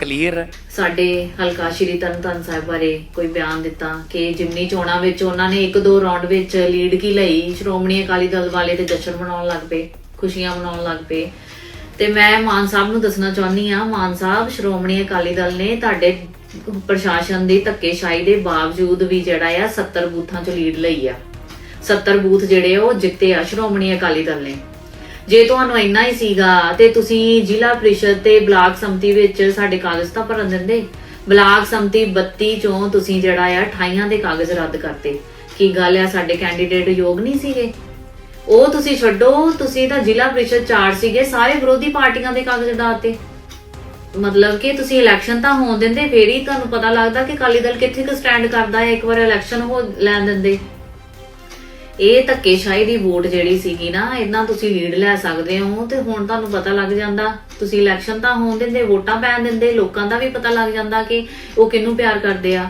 Clear ਹੈ? ਸਾਡੇ ਹਲਕਾ ਸ਼੍ਰੀ ਤਰਨਤਾਰਨ ਸਾਹਿਬ ਬਾਰੇ ਕੋਈ ਬਿਆਨ ਦਿੱਤਾ ਕਿ ਜਿਮਨੀ ਚੋਣਾਂ ਵਿੱਚ ਉਹਨਾਂ ਨੇ ਇੱਕ ਦੋ ਰਾਉਂਡ ਵਿੱਚ ਲੀਡ ਕੀ ਲਈ, ਸ਼੍ਰੋਮਣੀ ਅਕਾਲੀ ਦਲ ਵਾਲੇ ਤੇ ਜਸ਼ਨ ਮਨਾਉਣ ਲੱਗ ਪਏ, ਖੁਸ਼ੀਆਂ ਮਨਾਉਣ ਲੱਗ ਪਏ। ਤੇ ਮੈਂ ਮਾਨ ਸਾਹਿਬ ਨੂੰ ਦੱਸਣਾ ਚਾਹੁੰਦੀ ਆ ਮਾਨ ਸਾਹਿਬ, ਸ਼੍ਰੋਮਣੀ ਅਕਾਲੀ ਦਲ ਨੇ ਤੁਹਾਡੇ ਪ੍ਰਸ਼ਾਸਨ ਦੀ ਧੱਕੇਸ਼ਾਹੀ ਦੇ ਬਾਵਜੂਦ ਵੀ ਜਿਹੜਾ ਆ 70 ਬੂਥਾਂ 'ਚ ਲੀਡ ਲਈ ਆ। 70 ਬੂਥ ਜਿਹੜੇ ਉਹ ਜਿੱਤੇ ਆ ਸ਼੍ਰੋਮਣੀ ਅਕਾਲੀ ਦਲ ਨੇ। ਜੇ ਤੁਹਾਨੂੰ ਇੰਨਾ ਹੀ ਸੀਗਾ, ਤੇ ਤੁਸੀਂ ਜ਼ਿਲ੍ਹਾ ਪ੍ਰੀਸ਼ਦ ਤੇ ਬਲਾਕ ਸੰਮਤੀ ਵਿੱਚ ਸਾਡੇ ਕਾਗਜ਼ ਤਾਂ ਭਰਨ ਦਿੰਦੇ। ਬਲਾਕ ਸੰਮਤੀ 32 ਚੋਂ ਤੁਸੀਂ ਜਿਹੜਾ ਆ 28 ਦੇ ਕਾਗਜ਼ ਰੱਦ ਕਰਤੇ। ਕੀ ਗੱਲ ਆ, ਸਾਡੇ ਕੈਂਡੀਡੇਟ ਯੋਗ ਨਹੀਂ ਸੀਗੇ? ਉਹ ਤੁਸੀਂ ਛੱਡੋ, ਤੁਸੀਂ ਤਾਂ ਜ਼ਿਲ੍ਹਾ ਪ੍ਰੀਸ਼ਦ ਚਾਰ ਸੀਗੇ, ਸਾਰੇ ਵਿਰੋਧੀ ਪਾਰਟੀਆਂ ਦੇ ਕਾਗਜ਼ ਡਾਤੇ ਮਤਲਬ ਕਿ ਤੁਸੀਂ ਇਲੈਕਸ਼ਨ ਤਾਂ ਹੋਣ ਦਿੰਦੇ, ਫੇਰ ਹੀ ਤੁਹਾਨੂੰ ਪਤਾ ਲੱਗਦਾ ਕਿ ਅਕਾਲੀ ਦਲ ਕਿੱਥੇ ਕੁ ਸਟੈਂਡ ਕਰਦਾ ਹੈ, ਇੱਕ ਵਾਰ ਇਲੈਕਸ਼ਨ ਹੋ ਲੈਣ ਦਿੰਦੇ। ਇਹ ਧੱਕੇਸ਼ਾਹੀ ਦੀ ਵੋਟ ਜਿਹੜੀ ਸੀਗੀ ਨਾ ਇਦਾਂ ਤੁਸੀਂ ਲੀਡ ਲੈ ਸਕਦੇ ਹੋ ਤੇ ਹੁਣ ਤੁਹਾਨੂੰ ਪਤਾ ਲੱਗ ਜਾਂਦਾ। ਤੁਸੀਂ ਇਲੈਕਸ਼ਨ ਤਾਂ ਹੋਣ ਦਿੰਦੇ, ਵੋਟਾਂ ਪੈਣ ਦਿੰਦੇ, ਲੋਕਾਂ ਦਾ ਵੀ ਪਤਾ ਲੱਗ ਜਾਂਦਾ ਕਿ ਉਹ ਕਿਹਨੂੰ ਪਿਆਰ ਕਰਦੇ ਆ।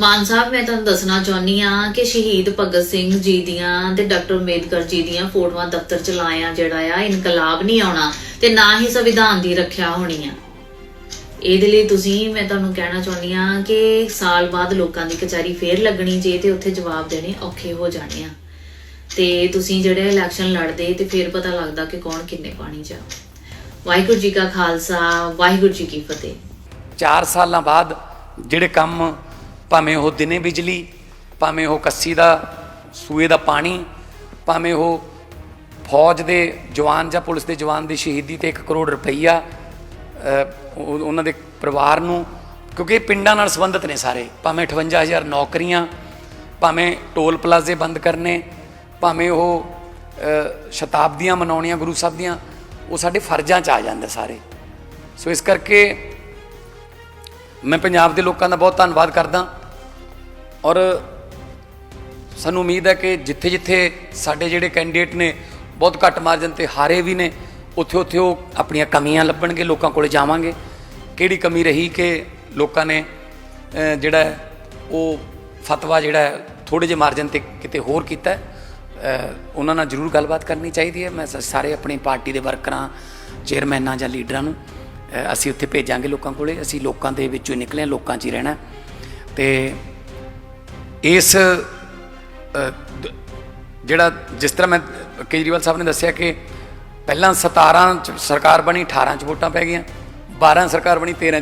ਮਾਨ ਸਾਹਿਬ, ਮੈਂ ਤੁਹਾਨੂੰ ਦੱਸਣਾ ਚਾਹੁੰਦੀ ਆ ਕਿ ਸ਼ਹੀਦ ਭਗਤ ਸਿੰਘ ਜੀ ਦੀਆਂ ਤੇ ਡਾਕਟਰ ਅੰਬੇਦਕਰ ਜੀ ਦੀਆਂ ਫੋਟੋਆਂ ਦਫ਼ਤਰ ਚ ਲਾਇਆ ਜਿਹੜਾ ਆ, ਇਨਕਲਾਬ ਨਹੀਂ ਆਉਣਾ ਤੇ ਨਾ ਹੀ ਸੰਵਿਧਾਨ ਦੀ ਰੱਖਿਆ ਹੋਣੀ ਆ। ਇਹਦੇ ਲਈ ਤੁਸੀਂ, ਮੈਂ ਤੁਹਾਨੂੰ ਕਹਿਣਾ ਚਾਹੁੰਦੀ ਆ ਕਿ ਸਾਲ ਬਾਅਦ ਲੋਕਾਂ ਦੀ ਕਚਹਿਰੀ ਫੇਰ ਲੱਗਣੀ ਜੇ ਤੇ ਉੱਥੇ ਜਵਾਬ ਦੇਣੇ ਔਖੇ ਹੋ ਜਾਣੇ ਆ। ਤੇ ਤੁਸੀਂ ਜਿਹੜੇ ਇਲੈਕਸ਼ਨ ਲੜਦੇ, ਤੇ ਫਿਰ ਪਤਾ ਲੱਗਦਾ ਕਿ ਕੌਣ ਕਿੰਨੇ ਪਾਣੀ ਚ ਵਾਹਿਗੁਰੂ ਜੀ ਕਾ ਖਾਲਸਾ, ਵਾਹਿਗੁਰੂ ਜੀ ਕੀ ਫਤਿਹ। 4 ਸਾਲਾਂ ਬਾਅਦ ਜਿਹੜੇ ਕੰਮ ਭਾਵੇਂ ਉਹ ਦਿਨੇ ਬਿਜਲੀ, ਭਾਵੇਂ ਉਹ ਕੱਸੀ ਦਾ, ਸੂਏ ਦਾ ਪਾਣੀ, ਭਾਵੇਂ ਉਹ ਫੌਜ ਦੇ ਜਵਾਨ ਜਾਂ ਪੁਲਿਸ ਦੇ ਜਵਾਨ ਦੀ ਸ਼ਹੀਦੀ ਤੇ 1 ਕਰੋੜ ਰੁਪਈਆ ਉਹਨਾਂ ਦੇ ਪਰਿਵਾਰ ਨੂੰ, ਕਿਉਂਕਿ ਪਿੰਡਾਂ ਨਾਲ ਸੰਬੰਧਿਤ ਨੇ ਸਾਰੇ। ਭਾਵੇਂ 58000 ਨੌਕਰੀਆਂ, ਭਾਵੇਂ ਟੋਲ ਪਲਾਜ਼ੇ ਬੰਦ ਕਰਨੇ ਭਾਵੇਂ ਉਹ ਸ਼ਤਾਬਦੀਆਂ ਮਨਾਉਣੀਆਂ, ਗੁਰੂ ਸਾਹਿਬ ਦੀਆਂ, ਉਹ ਸਾਡੇ ਫਰਜ਼ਾਂ 'ਚ ਆ ਜਾਂਦੇ ਸਾਰੇ। ਸੋ ਇਸ ਕਰਕੇ ਮੈਂ ਪੰਜਾਬ ਦੇ ਲੋਕਾਂ ਦਾ ਬਹੁਤ ਧੰਨਵਾਦ ਕਰਦਾ। ਔਰ ਸਾਨੂੰ ਉਮੀਦ ਹੈ ਕਿ ਜਿੱਥੇ ਜਿੱਥੇ ਸਾਡੇ ਜਿਹੜੇ ਕੈਂਡੀਡੇਟ ਨੇ, ਬਹੁਤ ਘੱਟ ਮਾਰਜਨ ਤੇ ਹਾਰੇ ਵੀ ਨੇ ਉੱਥੇ ਉੱਥੇ ਉਹ ਆਪਣੀਆਂ ਕਮੀਆਂ ਲੱਭਣਗੇ, ਲੋਕਾਂ ਕੋਲੇ ਜਾਵਾਂਗੇ। ਕਿਹੜੀ ਕਮੀ ਰਹੀ ਕਿ ਲੋਕਾਂ ਨੇ ਜਿਹੜਾ ਉਹ ਫਤਵਾ ਜਿਹੜਾ ਹੈ ਥੋੜੇ ਜਿਹੇ ਮਾਰਜਨ ਤੇ ਕਿਤੇ ਹੋਰ ਕੀਤਾ ਉਹਨਾਂ ਨਾਲ ਜ਼ਰੂਰ ਗੱਲਬਾਤ ਕਰਨੀ ਚਾਹੀਦੀ ਹੈ ਮੈਂ ਸ- ਸਾਰੇ ਆਪਣੀ ਪਾਰਟੀ ਦੇ ਵਰਕਰਾਂ, ਚੇਅਰਮੈਨਾਂ ਜਾਂ ਲੀਡਰਾਂ ਨੂੰ ਅਸੀਂ ਉੱਥੇ ਭੇਜਾਂਗੇ ਲੋਕਾਂ ਕੋਲੇ ਅਸੀਂ ਲੋਕਾਂ ਦੇ ਵਿੱਚੋਂ ਹੀ ਨਿਕਲੇ ਲੋਕਾਂ 'ਚ ਹੀ ਰਹਿਣਾ ਹੈ। ਤੇ ਇਸ ਦ- ਜਿਹੜਾ ਜਿਸ ਤਰ੍ਹਾਂ ਮੈਂ ਕੇਜਰੀਵਾਲ ਸਾਹਿਬ ਨੇ ਦੱਸਿਆ ਕਿ ਪਹਿਲਾਂ 17 ਚ ਸਰਕਾਰ ਬਣੀ 18 ਚ ਵੋਟਾਂ ਪੈ ਗਈਆਂ 12 ਸਰਕਾਰ ਬਣੀ 13